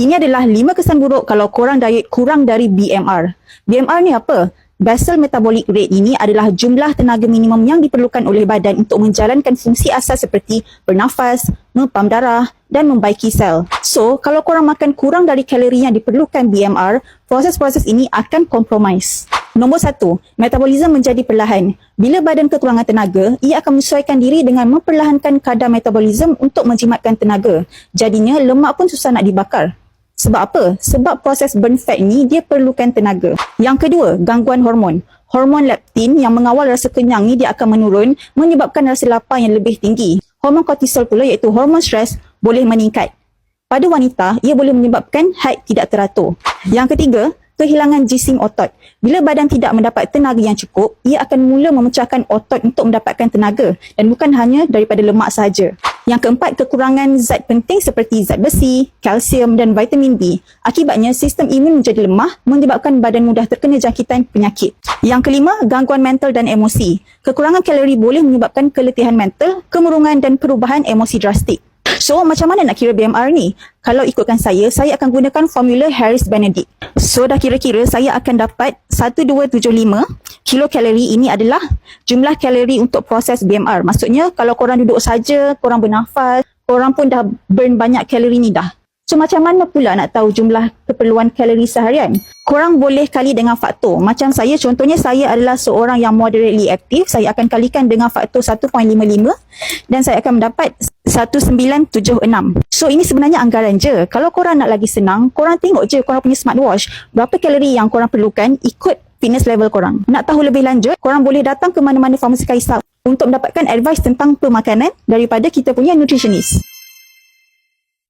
Ini adalah lima kesan buruk kalau korang diet kurang dari BMR. BMR ni apa? Basal metabolic rate ini adalah jumlah tenaga minimum yang diperlukan oleh badan untuk menjalankan fungsi asas seperti bernafas, mempam darah dan membaiki sel. So, kalau korang makan kurang dari kalori yang diperlukan BMR, proses-proses ini akan kompromis. Nombor satu, metabolisme menjadi perlahan. Bila badan kekurangan tenaga, ia akan menyesuaikan diri dengan memperlahankan kadar metabolisme untuk menjimatkan tenaga. Jadinya, lemak pun susah nak dibakar. Sebab apa? Sebab proses burn fat ni dia perlukan tenaga. Yang kedua, gangguan hormon. Hormon leptin yang mengawal rasa kenyang ni dia akan menurun menyebabkan rasa lapar yang lebih tinggi. Hormon kortisol pula iaitu hormon stres boleh meningkat. Pada wanita, ia boleh menyebabkan haid tidak teratur. Yang ketiga, kehilangan jisim otot. Bila badan tidak mendapat tenaga yang cukup, ia akan mula memecahkan otot untuk mendapatkan tenaga dan bukan hanya daripada lemak sahaja. Yang keempat, kekurangan zat penting seperti zat besi, kalsium dan vitamin B. Akibatnya, sistem imun menjadi lemah menyebabkan badan mudah terkena jangkitan penyakit. Yang kelima, gangguan mental dan emosi. Kekurangan kalori boleh menyebabkan keletihan mental, kemurungan dan perubahan emosi drastik. So, macam mana nak kira BMR ni? Kalau ikutkan saya, saya akan gunakan formula Harris-Benedict. So, dah kira-kira saya akan dapat 1275 kilokalori ini adalah jumlah kalori untuk proses BMR. Maksudnya, kalau korang duduk saja, korang bernafas, korang pun dah burn banyak kalori ni dah. So macam mana pula nak tahu jumlah keperluan kalori seharian? Korang boleh kali dengan faktor. Macam saya, contohnya saya adalah seorang yang moderately aktif. Saya akan kalikan dengan faktor 1.55 dan saya akan mendapat 1976. So ini sebenarnya anggaran je. Kalau korang nak lagi senang, korang tengok je korang punya smartwatch. Berapa kalori yang korang perlukan ikut fitness level korang. Nak tahu lebih lanjut, korang boleh datang ke mana-mana farmasi Kaisar untuk mendapatkan advice tentang pemakanan daripada kita punya nutritionist.